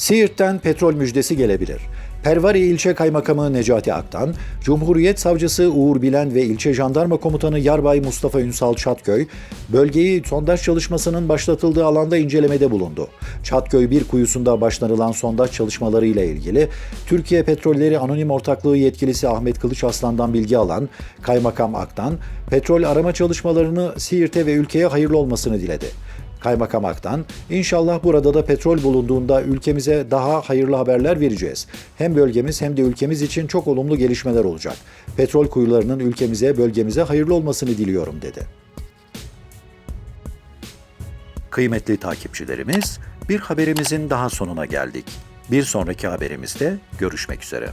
Siirt'ten petrol müjdesi gelebilir. Pervari İlçe Kaymakamı Necati Aktan, Cumhuriyet Savcısı Uğur Bilen ve İlçe Jandarma Komutanı Yarbay Mustafa Ünsal Çatköy, bölgeyi sondaj çalışmasının başlatıldığı alanda incelemede bulundu. Çatköy bir kuyusunda başlanılan sondaj çalışmaları ile ilgili Türkiye Petrolleri Anonim Ortaklığı yetkilisi Ahmet Kılıç Aslan'dan bilgi alan Kaymakam Aktan, petrol arama çalışmalarını Siirt'e ve ülkeye hayırlı olmasını diledi. Kaymakam Aktan, inşallah burada da petrol bulunduğunda ülkemize daha hayırlı haberler vereceğiz. Hem bölgemiz hem de ülkemiz için çok olumlu gelişmeler olacak. Petrol kuyularının ülkemize, bölgemize hayırlı olmasını diliyorum dedi. Kıymetli takipçilerimiz, bir haberimizin daha sonuna geldik. Bir sonraki haberimizde görüşmek üzere.